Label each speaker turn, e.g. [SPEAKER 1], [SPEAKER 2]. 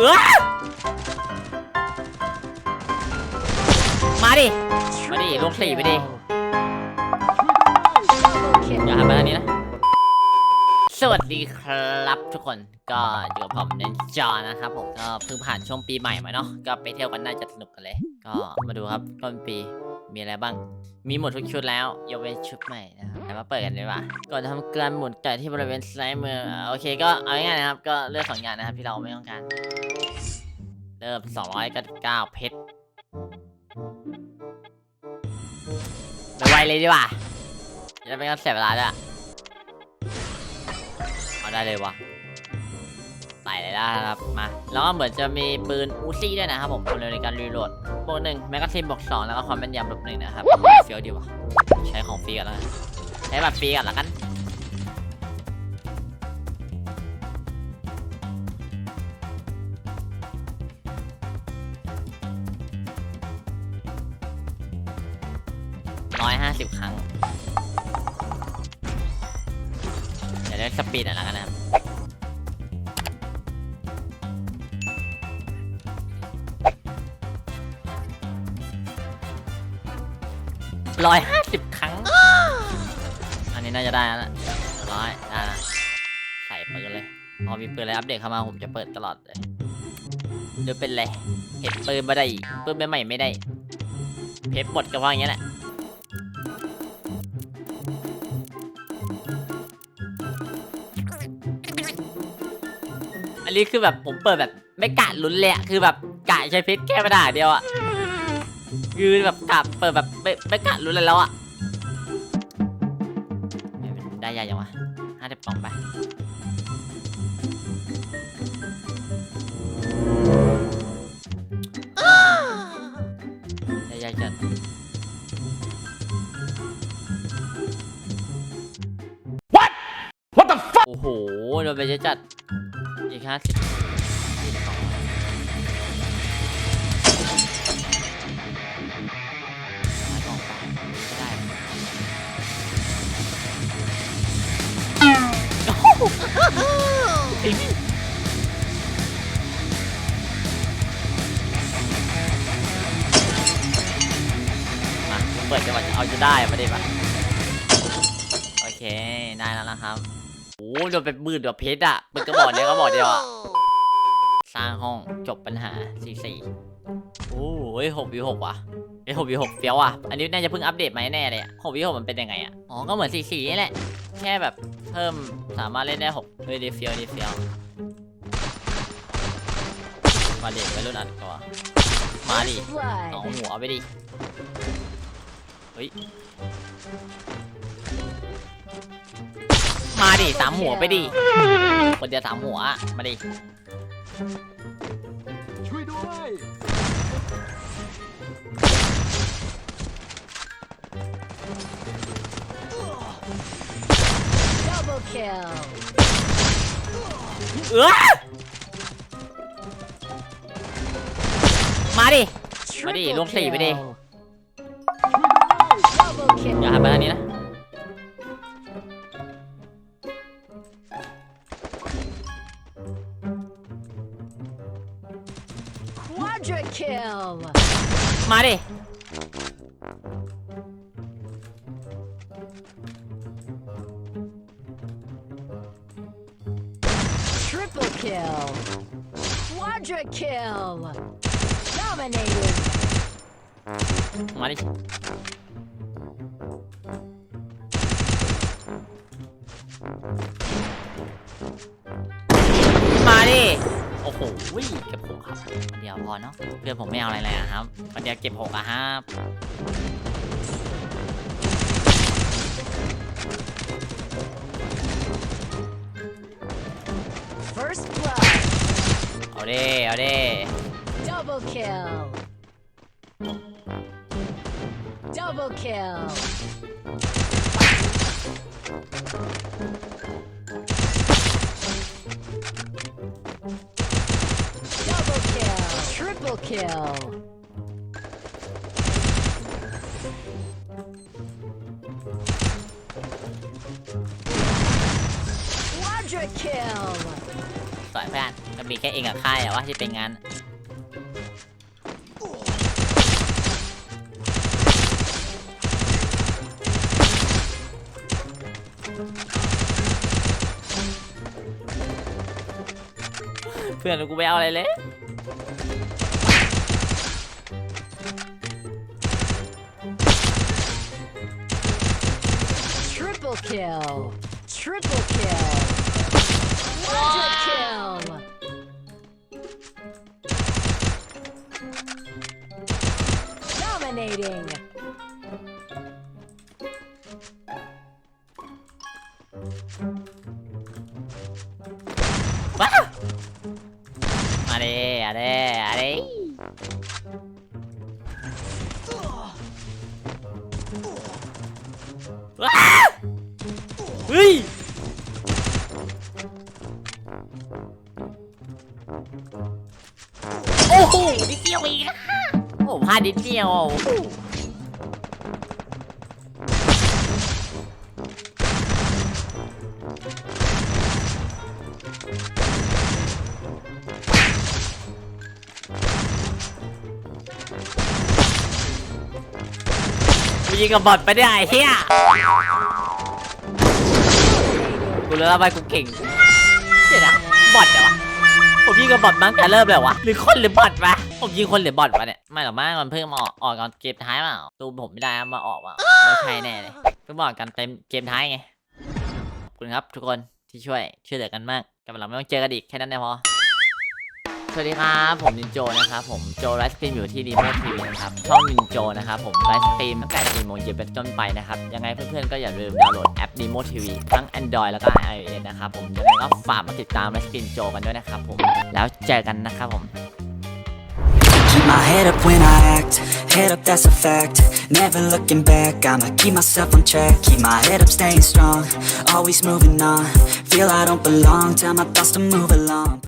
[SPEAKER 1] เออมาดิ มาดิ ลงสี่ไปดิอย่าหันมาทางนี้นะ สวัสดีครับทุกคน ก็อยู่กับผมเนนจอนะครับผม ก็เพิ่งผ่านช่วงปีใหม่มาเนาะ ก็ไปเที่ยวกันน่าจะสนุกกันเลย ก็มาดูครับต้นปีมีอะไรบ้าง มีหมดทุกชุดแล้วยกเว้นชุดใหม่นะครับแล้วมาเปิดกันดีกว่า ก่อนจะทำการหมุนไก่ที่บริเวณซ้ายมือ โอเค ก็เอาง่ายๆนะครับ ก็เลือกสองอย่างนะครับที่เราไม่ต้องการ เริ่ม299เพชรไปไวเลยดีกว่าจะไม่ต้องเสียเวลาด้วยเอาได้เลยวะใส่เลยได้ครับ มา แล้วก็เหมือนจะมีปืนอูซี่ด้วยนะครับผมความเร็วในการรีโหลดบวกหนึ่งแมกกาซีนบวกสองแล้วก็ความแม่นยำลบหนึ่งนะครับเฟี้ยวดีวะใช้ของฟรีกันแล้วกันใช้แบบฟรีกันละกัน ร้อยห้าสิบครั้ง เดี๋ยวได้สปีดหน่อยละกันนะครับ ร้อยห้าสิบครั้ง อันนี้น่าจะได้แล้วนะร้อยได้ละใส่ปืนเลย พอมีปืนอะไรอัปเดตเข้ามาผมจะเปิดตลอดเลยเดี๋ยวเป็นไร เห็นปืนไม่ได้อีกปืนใหม่ๆไม่ได้ เพชรหมดก็ว่าอย่างเงี้ยแหละ อันนี้คือแบบผมเปิดแบบไม่กะลุ้นเลยอะคือแบบกะใช้เพชรแค่ปัญหาเดียวอะคือแบบกะเปิดแบบไม่ไม่กะลุ้นเลยแล้วอะได้ยายังวะห้าสิบสองไปได้ยาจัด
[SPEAKER 2] What the fuck?
[SPEAKER 1] โอ้โหโดนไปเยอะจัดอีก ห้าสิบมาเปิดจังหวะเอาจะได้มาดิมาโอเค ได้แล้วนะครับ โอ้โดนเป็นหมื่นกว่าเพชรอะมันก็บอกเดียวก็บอกเดียวอะสร้างห้องจบปัญหาสี่สี่โอ้ยหกวิหกว่ะไอหกวิหกเฟี้ยวอะ อันนี้น่าจะเพิ่งอัปเดตมาแน่เลยหกวิหกมันเป็นยังไงอะอ๋อ ก็เหมือนสี่สี่นี่แหละ แค่แบบเพิ่มสามารถเล่นได้หกเฮ้ยดีเฟี้ยวดีเฟี้ยว มาเดิไปรุ่นอัดก่อนมาดิสองหัวไปดิ เฮ้ย มาดิสามหัวไปดิคนเดียวสามหัวอะมาดิ
[SPEAKER 2] ช่วยด้วย
[SPEAKER 3] Double kill.
[SPEAKER 1] เออมาดิ มาดิ
[SPEAKER 3] Triple
[SPEAKER 1] ลงสี่ไปดิ
[SPEAKER 3] kill. Double
[SPEAKER 1] อย่า
[SPEAKER 3] kill.
[SPEAKER 1] หันมาทางนี้นะ
[SPEAKER 3] Quadra kill.
[SPEAKER 1] มาดิ
[SPEAKER 3] Triple kill. Quadra kill. Dominated.
[SPEAKER 1] มาดิ มาดิ โอ้โ หเก็บหกครับคนเดียวพอเนาะเพื่อนผมไม่เอาอะไรเลยอะครับคนเดียวเก็บหกอะครับ
[SPEAKER 3] First blood.
[SPEAKER 1] เอาดิเอาดิ
[SPEAKER 3] Double kill. Double kill. Kill. Quadra kill.
[SPEAKER 1] สวยเพื่อนมีแค่เองกับค่ายอะวะที่เป็นงานเพื่อนกูไปเอาอะไรเลย
[SPEAKER 3] Triple kill. Triple kill. Quadra kill. Dominating.
[SPEAKER 1] ว้ามาเฮ้ยโอ้โหนิดเดียวเองอะโอ้โหพลาดนิดเดียวอะโอ้โหกูยิงกับบอทไปได้ไอ้เฮีย กูรู้แล้วไปกูเก่งเดี๋ยวนะบอทเหรอวะผมยิงกับบอทมั้งแต่เริ่มเลยวะหรือคนหรือบอทวะผมยิงคนหรือบอทวะเนี่ยไม่หรอกมั้งมันเพิ่งมาออกออกตอนเกมท้ายเปล่าดูผมไม่ได้มาออกมาไม่ใช่แน่เลยเพิ่งบอกกันเต็มเกมท้ายไงขอบคุณครับทุกคนที่ช่วยช่วยเหลือกันมากกันเราไม่ต้องเจอกันอีกแค่นั้นแหละพอ วัสดีครับ ผมนินโจนะครับผมโจไลฟ์สตรีมอยู่ที่รีโมททีวีนะครับช่องนินโจนะครับผมไลฟ์สตรีมตั้งแต่4โมงเย็นเป็นต้นไปนะครับยังไงเพื่อนๆก็อย่าลืมดาวน์โหลดแอป Nemo TV ทั้ง Android แล้วก็ iOS นะครับผมยังไงก็ฝากมาติดตามไลฟ์สตรีมโจกันด้วยนะครับผมแล้วเจอกันนะครับผม
[SPEAKER 2] Keep my head up when I act, head up that's a fact Never looking back, I'ma keep myself on track Keep my head up staying strong, always moving on Feel I don't belong, tell my thoughts to move along